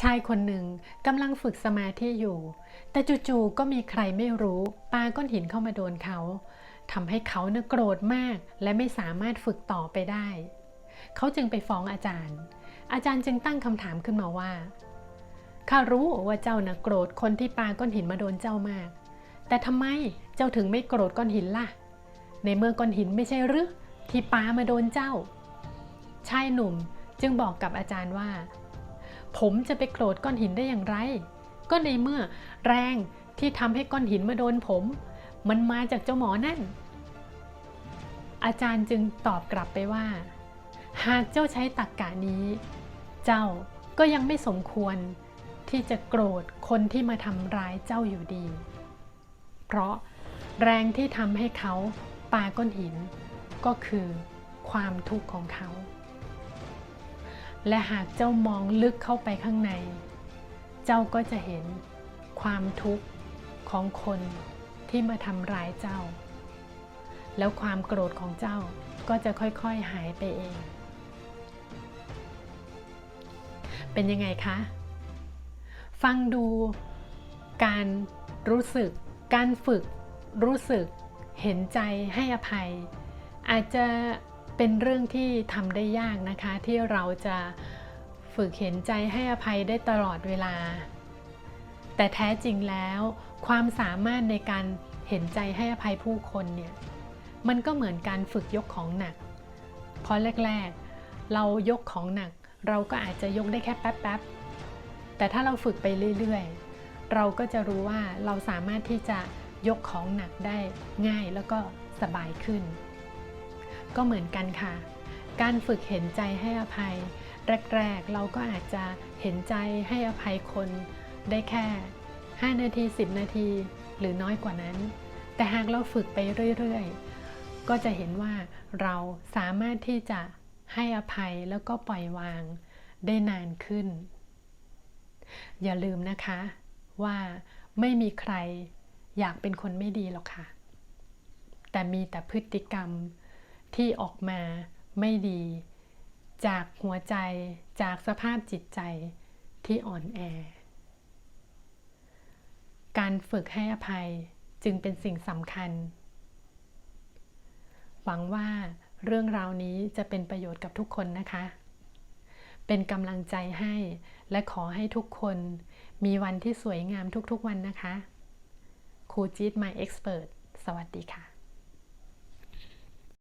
ชายคนหนึ่งกำลังฝึกสมาธิอยู่ แต่จู่ๆก็มีใครไม่รู้ปาก้อนหินเข้ามาโดนเขาทำให้เขาเน่ะโกรธมาก และไม่สามารถฝึกต่อไปได้ เขาจึงไปฟ้องอาจารย์ อาจารย์จึงตั้งคำถามขึ้นมาว่าข้ารู้ว่าเจ้าน่ะโกรธคนที่ปาก้อนหินมาโดนเจ้ามาก แต่ทำไมเจ้าถึงไม่โกรธก้อนหินล่ะ ในเมื่อก้อนหินไม่ใช่หรือที่ปามาโดนเจ้าชายหนุ่มจึงบอกกับอาจารย์ว่า ผมจะไปโกรธก้อนหินได้อย่างไร ก็ในเมื่อแรงที่ทำให้ก้อนหินมาโดนผม มันมาจากเจ้าหมอนั่น อาจารย์จึงตอบกลับไปว่า หากเจ้าใช้ตักกะนี้ เจ้าก็ยังไม่สมควรที่จะโกรธคนที่มาทำร้ายเจ้าอยู่ดี เพราะแรงที่ทำให้เขาปาก้อนหิน ก็คือความทุกข์ของเขา และหากเจ้ามองลึกเข้าไปข้างใน เจ้าก็จะเห็นความทุกข์ของคนที่มาทำร้ายเจ้า แล้วความโกรธของเจ้าก็จะค่อยๆหายไปเอง เป็นยังไงคะ ฟังดูการรู้สึก การฝึกรู้สึกเห็นใจให้อภัย อาจจะ เป็นเรื่องที่ทำได้ยากนะคะ ที่เราจะฝึกเห็นใจให้อภัยได้ตลอดเวลา แต่แท้จริงแล้ว ความสามารถในการเห็นใจให้อภัยผู้คนเนี่ยมันก็เหมือนการฝึกยกของหนัก เพราะแรก ๆ เรายกของหนัก เราก็อาจจะยกได้แค่แป๊บๆ แต่ถ้าเราฝึกไปเรื่อยๆ เราก็จะรู้ว่าเราสามารถที่จะยกของหนักได้ง่ายแล้วก็สบายขึ้น ก็เหมือนกันค่ะ การฝึกเห็นใจให้อภัย แรกๆ เราก็อาจจะเห็นใจให้อภัยคนได้แค่ 5 นาที 10 นาที หรือน้อยกว่านั้น แต่หากเราฝึกไปเรื่อยๆ ก็จะเห็นว่าเราสามารถที่จะให้อภัยแล้วก็ปล่อยวางได้นานขึ้น อย่าลืมนะคะว่าไม่มีใครอยากเป็นคนไม่ดีหรอกค่ะ แต่มีแต่พฤติกรรม ที่ออกมาไม่ดี จากหัวใจจากสภาพจิตใจที่อ่อนแอ การฝึกให้อภัยจึงเป็นสิ่งสำคัญ หวังว่าเรื่องราวนี้จะเป็นประโยชน์กับทุกคนนะคะ เป็นกำลังใจให้และขอให้ทุกคนมีวันที่สวยงามทุกๆวันนะคะครูจี๊ด My Expert สวัสดีค่ะ